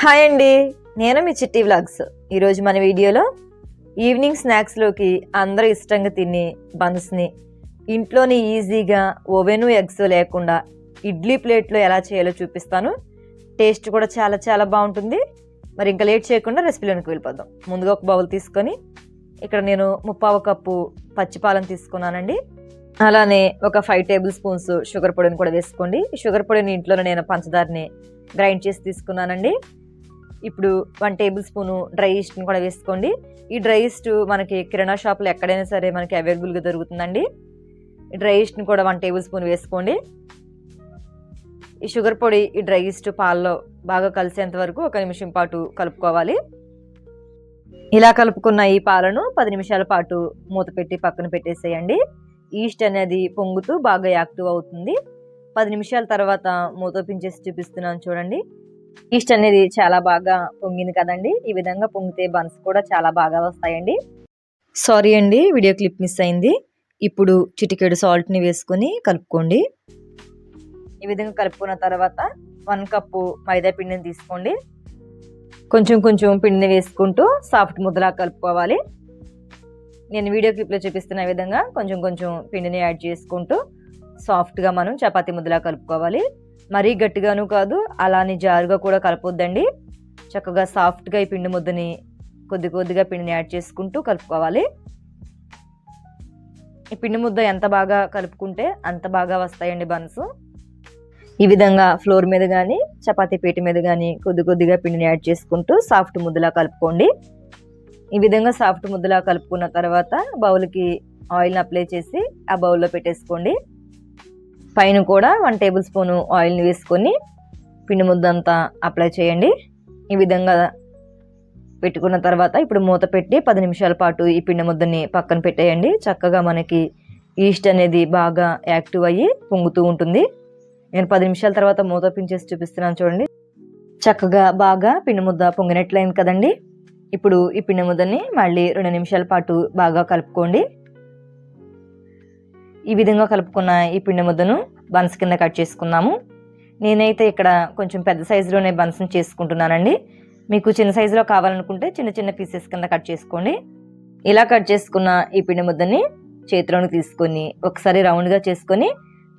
Hi అండి. నేను మీ చిట్టి వ్లాగ్స్. ఈరోజు మన వీడియోలో ఈవినింగ్ స్నాక్స్లోకి అందరూ ఇష్టంగా తినే బన్స్ని ఇంట్లోనే ఈజీగా ఓవెను ఎగ్స్ లేకుండా ఇడ్లీ ప్లేట్లో ఎలా చేయాలో చూపిస్తాను. టేస్ట్ కూడా చాలా చాలా బాగుంటుంది. మరి ఇంకా లేట్ చేయకుండా రెసిపీలోనికి వెళ్ళిపోదాం. ముందుగా ఒక బౌల్ తీసుకొని ఇక్కడ నేను ముప్పావు కప్పు పచ్చిపాలను తీసుకున్నానండి. అలానే ఒక ఫైవ్ టేబుల్ స్పూన్స్ షుగర్ పొడిని కూడా వేసుకోండి. షుగర్ పొడిని ఇంట్లోనే నేను పంచదారని గ్రైండ్ చేసి తీసుకున్నానండి. ఇప్పుడు వన్ టేబుల్ స్పూను డ్రై ఈస్ట్ని కూడా వేసుకోండి. ఈ డ్రై ఈస్ట్ మనకి కిరాణా షాప్లో ఎక్కడైనా సరే మనకి అవైలబుల్గా దొరుకుతుందండి. ఈ డ్రై ఈస్ట్ని కూడా వన్ టేబుల్ స్పూన్ వేసుకోండి. ఈ షుగర్ పొడి ఈ డ్రై ఈస్ట్ పాలలో బాగా కలిసేంత వరకు ఒక నిమిషం పాటు కలుపుకోవాలి. ఇలా కలుపుకున్న ఈ పాలను పది నిమిషాల పాటు మూత పెట్టి పక్కన పెట్టేసేయండి. ఈస్ట్ అనేది పొంగుతూ బాగా యాక్టివ్ అవుతుంది. పది నిమిషాల తర్వాత మూత పించేసి చూపిస్తున్నాను చూడండి. ఈస్ట్ అనేది చాలా బాగా పొంగింది కదండి. ఈ విధంగా పొంగితే బన్స్ కూడా చాలా బాగా వస్తాయండి. సారీ అండి వీడియో క్లిప్ మిస్ అయింది. ఇప్పుడు చిటికెడు సాల్ట్ని వేసుకొని కలుపుకోండి. ఈ విధంగా కలుపుకున్న తర్వాత వన్ కప్పు మైదా పిండిని తీసుకోండి. కొంచెం కొంచెం పిండిని వేసుకుంటూ సాఫ్ట్ ముద్దలా కలుపుకోవాలి. నేను వీడియో క్లిప్లో చూపిస్తున్న విధంగా కొంచెం కొంచెం పిండిని యాడ్ చేసుకుంటూ సాఫ్ట్గా మనం చపాతీ ముద్దలా కలుపుకోవాలి. మరీ గట్టిగాను కాదు అలానే జారుగా కూడా కలపొద్దండి. చక్కగా సాఫ్ట్గా ఈ పిండి ముద్దని కొద్ది కొద్దిగా పిండిని యాడ్ చేసుకుంటూ కలుపుకోవాలి. ఈ పిండి ముద్ద ఎంత బాగా కలుపుకుంటే అంత బాగా వస్తాయండి బన్స్. ఈ విధంగా ఫ్లోర్ మీద కానీ చపాతీ పీట మీద కానీ కొద్ది కొద్దిగా పిండిని యాడ్ చేసుకుంటూ సాఫ్ట్ ముద్దలా కలుపుకోండి. ఈ విధంగా సాఫ్ట్ ముద్దలా కలుపుకున్న తర్వాత బౌల్కి ఆయిల్ని అప్లై చేసి ఆ బౌల్లో పెట్టేసుకోండి. పైన కూడా వన్ టేబుల్ స్పూన్ ఆయిల్ని వేసుకొని పిండి ముద్ద అంతా అప్లై చేయండి. ఈ విధంగా పెట్టుకున్న తర్వాత ఇప్పుడు మూత పెట్టి పది నిమిషాల పాటు ఈ పిండి ముద్దని పక్కన పెట్టేయండి. చక్కగా మనకి ఈస్ట్ అనేది బాగా యాక్టివ్ అయ్యి పొంగుతూ ఉంటుంది. నేను పది నిమిషాల తర్వాత మూత పించేసి చూపిస్తున్నాను చూడండి. చక్కగా బాగా పిండి ముద్ద పొంగినట్లయింది కదండి. ఇప్పుడు ఈ పిండి ముద్దని మళ్ళీ రెండు నిమిషాల పాటు బాగా కలుపుకోండి. ఈ విధంగా కలుపుకున్న ఈ పిండి ముద్దను బన్స్ కింద కట్ చేసుకుందాము. నేనైతే ఇక్కడ కొంచెం పెద్ద సైజులోనే బన్స్ని చేసుకుంటున్నానండి. మీకు చిన్న సైజులో కావాలనుకుంటే చిన్న చిన్న పీసెస్ కింద కట్ చేసుకోండి. ఇలా కట్ చేసుకున్న ఈ పిండి ముద్దని చేతిలోకి తీసుకొని ఒకసారి రౌండ్గా చేసుకొని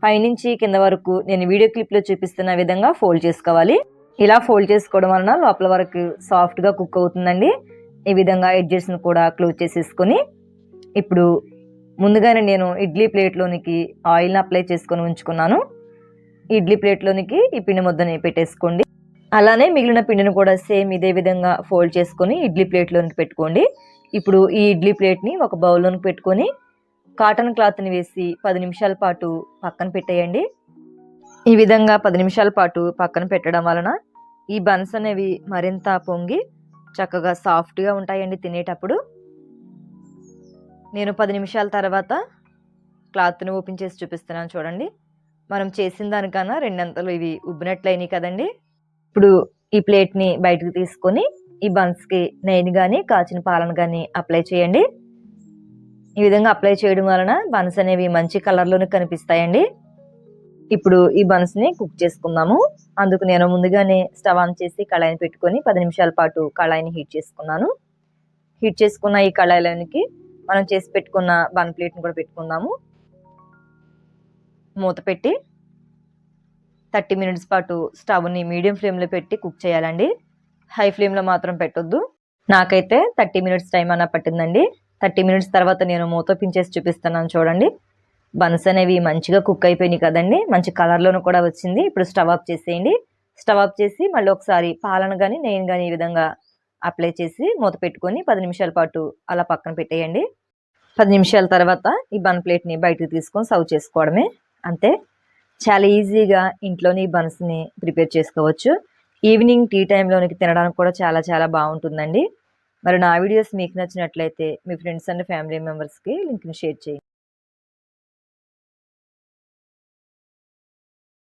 పైనుంచి కింద వరకు నేను వీడియో క్లిప్లో చూపిస్తున్న విధంగా ఫోల్డ్ చేసుకోవాలి. ఇలా ఫోల్డ్ చేసుకోవడం వలన లోపల వరకు సాఫ్ట్గా కుక్ అవుతుందండి. ఈ విధంగా ఎడ్జెస్ని కూడా క్లోజ్ చేసేసుకొని ఇప్పుడు ముందుగానే నేను ఇడ్లీ ప్లేట్లోనికి ఆయిల్ని అప్లై చేసుకొని ఉంచుకున్నాను. ఇడ్లీ ప్లేట్లోనికి ఈ పిండి ముద్దని పెట్టేసుకోండి. అలానే మిగిలిన పిండిని కూడా సేమ్ ఇదే విధంగా ఫోల్డ్ చేసుకొని ఇడ్లీ ప్లేట్లోనికి పెట్టుకోండి. ఇప్పుడు ఈ ఇడ్లీ ప్లేట్ని ఒక బౌల్లోకి పెట్టుకొని కాటన్ క్లాత్ని వేసి పది నిమిషాల పాటు పక్కన పెట్టేయండి. ఈ విధంగా పది నిమిషాల పాటు పక్కన పెట్టడం వలన ఈ బన్స్ అనేవి మరింత పొంగి చక్కగా సాఫ్ట్గా ఉంటాయండి తినేటప్పుడు. నేను పది నిమిషాల తర్వాత క్లాత్ని ఓపెన్ చేసి చూపిస్తున్నాను చూడండి. మనం చేసిన దానికన్నా రెండంతలు ఇవి ఉబ్బినట్లయినాయి కదండి. ఇప్పుడు ఈ ప్లేట్ని బయటకు తీసుకొని ఈ బన్స్కి నెయ్యిని కానీ కాచిన పాలను కానీ అప్లై చేయండి. ఈ విధంగా అప్లై చేయడం వలన బన్స్ అనేవి మంచి కలర్లోనే కనిపిస్తాయండి. ఇప్పుడు ఈ బన్స్ని కుక్ చేసుకుందాము. అందుకు నేను ముందుగానే స్టవ్ ఆన్ చేసి కళాయిని పెట్టుకొని పది నిమిషాల పాటు కళాయిని హీట్ చేసుకున్నాను. హీట్ చేసుకున్న ఈ కళాయిలోనికి మనం చేసి పెట్టుకున్న బన్ ప్లేట్ని కూడా పెట్టుకుందాము. మూత పెట్టి థర్టీ మినిట్స్ పాటు స్టవ్ని మీడియం ఫ్లేమ్లో పెట్టి కుక్ చేయాలండి. హై ఫ్లేమ్లో మాత్రం పెట్టొద్దు. నాకైతే థర్టీ మినిట్స్ టైం అన్న పట్టిందండి. థర్టీ మినిట్స్ తర్వాత నేను మూత పించేసి చూపిస్తున్నాను చూడండి. బన్స్ అనేవి మంచిగా కుక్ అయిపోయినాయి కదండి. మంచి కలర్లోనూ కూడా వచ్చింది. ఇప్పుడు స్టవ్ ఆఫ్ చేసేయండి. స్టవ్ ఆఫ్ చేసి మళ్ళీ ఒకసారి పాలన కానీ నేను కానీ ఈ విధంగా అప్లై చేసి మూత పెట్టుకొని పది నిమిషాల పాటు అలా పక్కన పెట్టేయండి. పది నిమిషాల తర్వాత ఈ బన్ ప్లేట్ని బయటకు తీసుకొని సర్వ్ చేసుకోవడమే. అంతే. చాలా ఈజీగా ఇంట్లోని ఈ బన్స్ని ప్రిపేర్ చేసుకోవచ్చు. ఈవినింగ్ టీ టైంలోనికి తినడానికి కూడా చాలా చాలా బాగుంటుందండి. మరి నా వీడియోస్ మీకు నచ్చినట్లయితే మీ ఫ్రెండ్స్ అండ్ ఫ్యామిలీ మెంబర్స్కి లింక్ని షేర్ చేయండి.